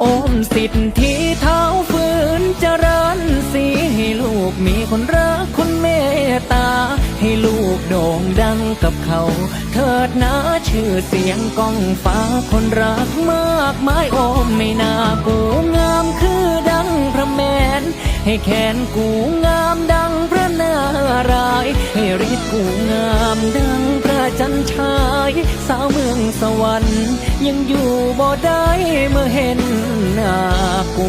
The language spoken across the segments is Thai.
โอมสิทธิเท้าฝืนเจริญสีให้ลูกมีคนรักคนเมตตา ให้ลูกโด่งดังกับเขา เถิดนะชื่อเสียงก้องฟ้าคนรักมากมายโอมไม่น่ากูงามคือดังพระแมน ให้แขนกูงามดังพระนาราย ให้ฤทธิ์กูงามดัง จันชาย สาวเมืองสวรรค์ ยังอยู่บ่ได้เมื่อเห็นหน้ากู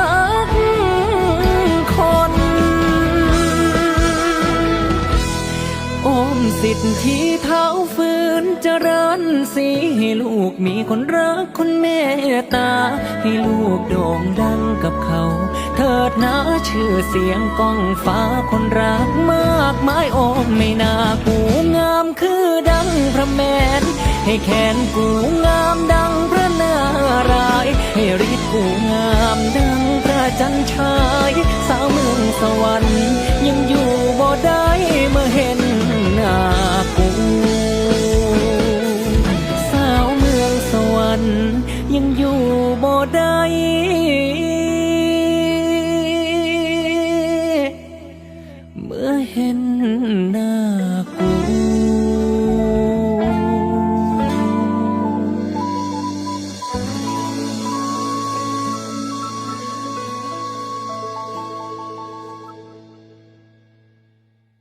ก สิทธิ์ที่เท้าฝืนเจริญสีให้ลูกมีคนรักคนเมตตา ให้ลูกโด่งดังกับเขา เถิดนะชื่อเสียงก้องฟ้าคนรักมากมายโอมไม่น่ากูงามคือดังพระแมน ให้แขนกูงามดังพระนารายให้ฤทธิ์กูงามดังพระจันทรายสาวเมืองสวรรค์ เห็น